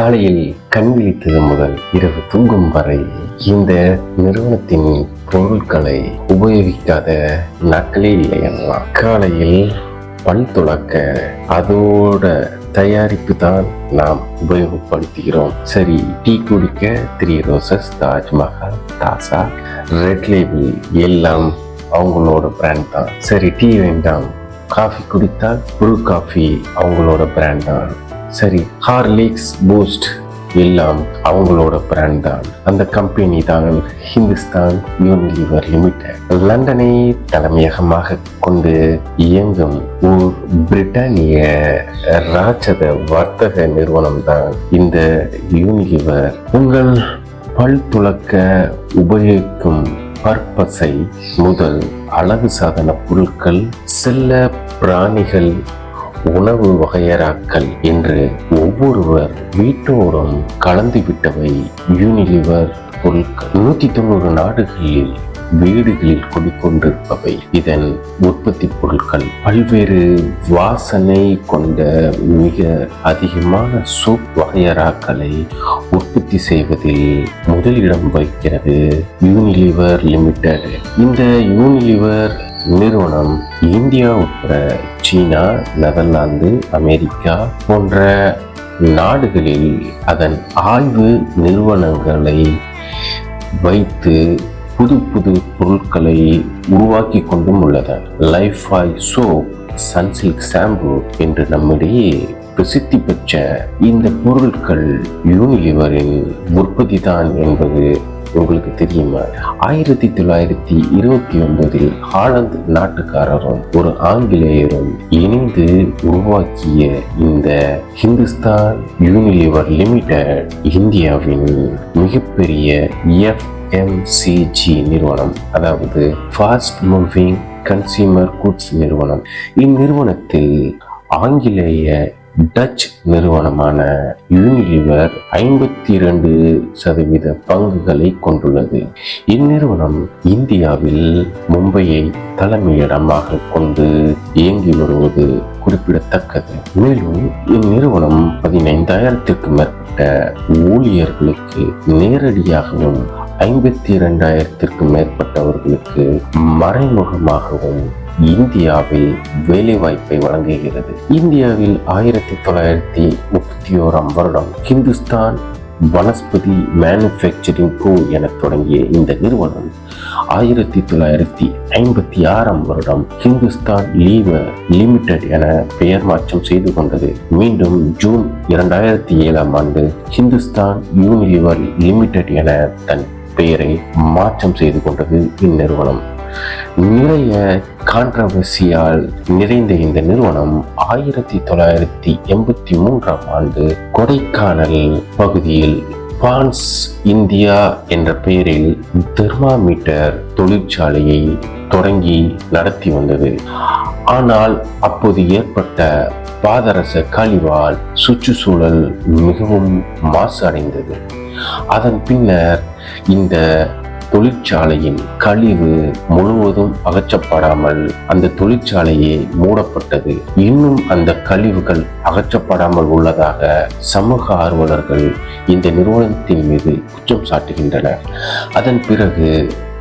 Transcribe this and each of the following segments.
காலையில் கண் விழித்தது முதல் இரவு தூங்கும் வரை இந்த நிறுவனத்தின் பொருட்களை உபயோகிக்காத நாட்களே இல்லை காலையில் பல் துளக்க அதோட தயாரிப்பு தான் நாம் உபயோகப்படுத்துகிறோம். சரி டீ குடிக்க three roses Taj Mahal Taaza red label எல்லாம் அவங்களோட பிராண்ட் தான். சரி டீ வேண்டாம். காஃபி குடித்தால் ப்ரூ காஃபி அவங்களோட பிராண்ட் தான். சரி ஹார்லிக்ஸ் பூஸ்ட் எல்லாம் அவங்களோட பிராண்ட் தான். அந்த கம்பெனி தான் ஹிந்துஸ்தான் யூனிலிவர் லிமிடெட் லண்டனை தலைமையகமாக கொண்டு இயங்கும் ஓர் பிரிட்டானிய ராட்சத வர்த்தக நிறுவனம் தான் இந்த யூனிலிவர் உங்கள் பல் துளக்க உபயோகிக்கும் பர்பஸை முதல் அழகு சாதன பொருட்கள் செல்ல பிராணிகள் உணவு வகையறாக்கள் என்று ஒவ்வொருவர் வீட்டோடும் கலந்துவிட்டவை. யூனிலிவர் பொருட்கள். நூத்தி தொண்ணூறு நாடுகளில் வீடுகளில் குடிக்கொண்டிருப்பவை. இதன் உற்பத்தி பொருட்கள் பல்வேறு வாசனை கொண்ட மிக அதிகமான சோப் வகையறாக்களை உற்பத்தி செய்வதில் முதலிடம் வகிக்கிறது யூனிலிவர் லிமிடெட். இந்த யூனிலிவர் நிறுவனம் இந்தியா உட்பட சீனா நெதர்லாந்து அமெரிக்கா போன்ற நாடுகளில் அதன் ஆய்வு நிறுவனங்களை வைத்து புது புது பொருட்களை உருவாக்கி கொண்டும் உள்ளது லைஃப் ஆய் சோப் சன்சில்க் ஷாம்பு என்று நம்மிடையே பிரசித்தி பெற்ற இந்த பொருட்கள் யூனிலிவரின் உற்பத்தி தான் என்பது உங்களுக்கு தெரியுமா? ஆயிரத்தி தொள்ளாயிரத்தி இருபத்தி ஒன்பதில் ஹாலந்து நாட்டுக்காரரும் ஒரு ஆங்கிலேயரும் இணைந்து உருவாக்கிய இந்த ஹிந்துஸ்தான் யூனிலிவர் லிமிடெட் இந்தியாவின் மிகப்பெரிய எஃப்எம்சிஜி நிறுவனம் அதாவது ஃபாஸ்ட் மூவிங் கன்சியூமர் குட்ஸ் நிறுவனம். இந்நிறுவனத்தில் ஆங்கிலேய டச் நிறுவனமான யூனிலிவர் ஐம்பத்தி இரண்டு சதவீத பங்குகளை கொண்டுள்ளது. இந்நிறுவனம் இந்தியாவில் மும்பையை தலைமையிடமாக கொண்டு இயங்கி வருவது குறிப்பிடத்தக்கது. மேலும் இந்நிறுவனம் பதினைந்தாயிரத்திற்கும் மேற்பட்ட ஊழியர்களுக்கு நேரடியாகவும் ஐம்பத்தி இரண்டாயிரத்திற்கும் மேற்பட்டவர்களுக்கு மறைமுகமாகவும் இந்தியாவில் வேலைவாய்ப்பை வழங்குகிறது. இந்தியாவில் ஆயிரத்தி தொள்ளாயிரத்தி முப்பத்தி ஓராம் வருடம் ஹிந்துஸ்தான் வனஸ்பதி மேனுஃபேக்சரிங் கோ என தொடங்கிய இந்த நிறுவனம் ஆயிரத்தி தொள்ளாயிரத்தி ஐம்பத்தி ஆறாம் வருடம் ஹிந்துஸ்தான் லீவர் லிமிடெட் என பெயர் மாற்றம் செய்து கொண்டது. மீண்டும் ஜூன் இரண்டாயிரத்தி ஏழாம் ஆண்டு ஹிந்துஸ்தான் யூனிலிவர் லிமிடெட் என தன் பெயரை மாற்றம் செய்து கொண்டது இந்நிறுவனம். நிறைய கான்ட்ரவர்சியால் நிறைந்த இந்த நிறுவனம் ஆயிரத்தி தொள்ளாயிரத்தி எண்பத்தி மூன்றாம் ஆண்டு கொடைக்கானல் பகுதியில் பான்ஸ் இந்தியா என்ற பெயரில் தெர்மாமீட்டர் தொழிற்சாலையை தொடங்கி நடத்தி வந்தது. ஆனால் அப்போது ஏற்பட்ட பாதரச கழிவால் சுற்றுச்சூழல் மிகவும் மாசு அடைந்தது அதன் பின்னர் இந்த தொழிற்சாலையின் கழிவு முழுவதும் அகற்றப்படாமல் அந்த தொழிற்சாலையே மூடப்பட்டது. இன்னும் அந்த கழிவுகள் அகற்றப்படாமல் உள்ளதாக சமூக ஆர்வலர்கள் இந்த நிறுவனத்தின் மீது குற்றம் சாட்டுகின்றனர். அதன் பிறகு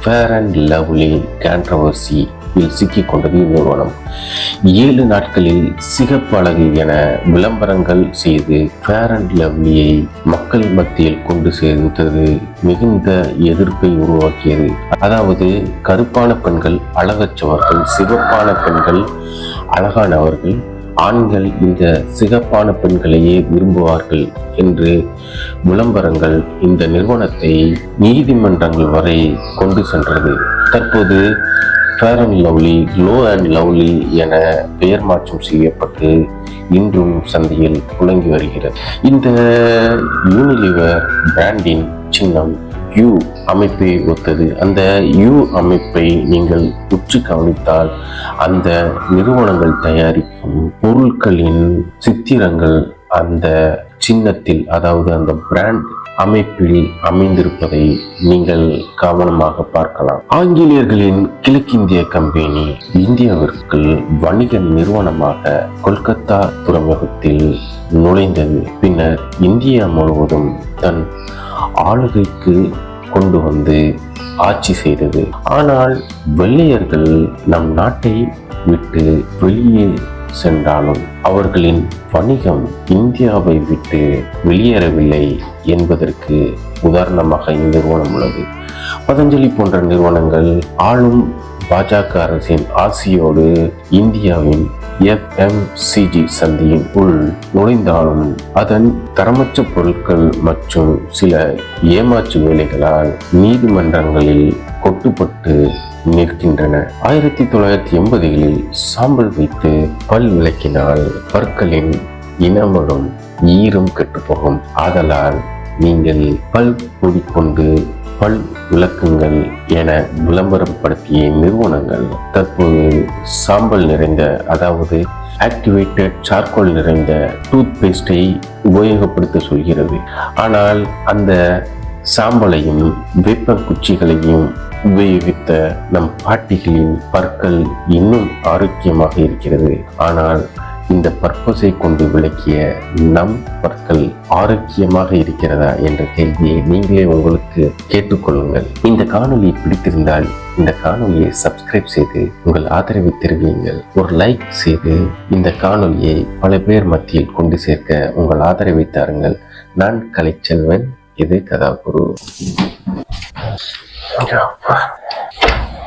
ஃபேர் அண்ட் லவ்லி கான்ட்ரவர்சி இல் சிக்கிக் கொண்டது இந்நிறுவனம் ஏழு நாட்களில் சிகப்பு அழகு என விளம்பரங்கள் செய்து ஃபேர் அண்ட் லவ்லியை மக்கள் மத்தியில் கொண்டு சேர்ந்தது மிகுந்த எதிர்ப்பை உருவாக்கியது. அதாவது கருப்பான பெண்கள் அழகச்சவர்கள் சிவப்பான பெண்கள் அழகானவர்கள் ஆண்கள் இந்த சிகப்பான பெண்களையே விரும்புவார்கள் என்று விளம்பரங்கள் இந்த நிறுவனத்தை நீதிமன்றங்கள் வரை கொண்டு சென்றது. தற்போது Fair and Lovely Glow and Lovely என பெயர் மாற்றம் செய்யப்பட்டு இன்றும் சந்தையில் புழங்கி வருகிறது. இந்த யூனிலிவர் பிராண்டின் சின்னம் யூ அமைப்பை ஒத்தது. அந்த யூ அமைப்பை நீங்கள் உற்று கவனித்தால் அந்த நிறுவனங்கள் தயாரிக்கும் பொருட்களின் சித்திரங்கள் அந்த சின்னத்தில் அதாவது அந்த பிராண்ட் அமைப்பில் அமைந்திருப்பதை நீங்கள் கவனமாக பார்க்கலாம். ஆங்கிலேயர்களின் கிழக்கிந்திய கம்பெனி இந்தியாவிற்கு வணிக நிறுவனமாக கொல்கத்தா துறைமுகத்தில் நுழைந்தது. பின்னர் இந்தியா முழுவதும் தன் ஆளுகைக்கு கொண்டு வந்து ஆட்சி செய்தது. ஆனால் வெள்ளையர்கள் நம் நாட்டை விட்டு வெளியே சென்றாலும் அவர்களின் வணிகம் இந்தியாவை விட்டு வெளியேறவில்லை என்பதற்கு உதாரணமாக இந்நிறுவனம் உள்ளது. பதஞ்சலி போன்ற நிறுவனங்கள் ஆளும் பாஜக அரசின் ஆசியோடு இந்தியாவின் எஃப்எம்சிஜி சந்தையின் உள் நுழைந்தாலும் அதன் தரமற்ற பொருட்கள் மற்றும் சில ஏமாற்று வேலைகளால் நீதிமன்றங்களில் கொட்டுப்பட்டு நிற்கின்றன. ஆயிரத்தி தொள்ளாயிரத்தி எண்பதுகளில் சாம்பல் வைத்து பல் விளக்கினால் பற்களின் இனமரும் ஈரும் கெட்டுப்போகும் ஆதலால் நீங்கள் பல் கொண்டு பல் விளக்குங்கள் என விளம்பரப்படுத்திய நிறுவனங்கள் தற்போது சாம்பல் நிறைந்த அதாவது ஆக்டிவேட்டட் சார்கோல் நிறைந்த டூத் பேஸ்டை உபயோகப்படுத்த சொல்கிறது. ஆனால் அந்த சாம்பலையும் வேப்ப குச்சிகளையும் உபயோகித்த நம் பாட்டிகளின் பற்கள் இன்னும் ஆரோக்கியமாக இருக்கிறது. ஆனால் இந்த பர்பஸை கொண்டு விளக்கிய நம் பற்கள் ஆரோக்கியமாக இருக்கிறதா என்ற கேள்வியை நீங்களே உங்களுக்கு கேட்டுக்கொள்ளுங்கள். இந்த காணொலி பிடித்திருந்தால் இந்த காணொலியை சப்ஸ்கிரைப் செய்து உங்கள் ஆதரவை தெரிவியுங்கள். ஒரு லைக் செய்து இந்த காணொலியை பல பேர் மத்தியில் கொண்டு சேர்க்க உங்கள் ஆதரவை தாருங்கள். நான் கலைச்செல்வன் இது கதாகுரு?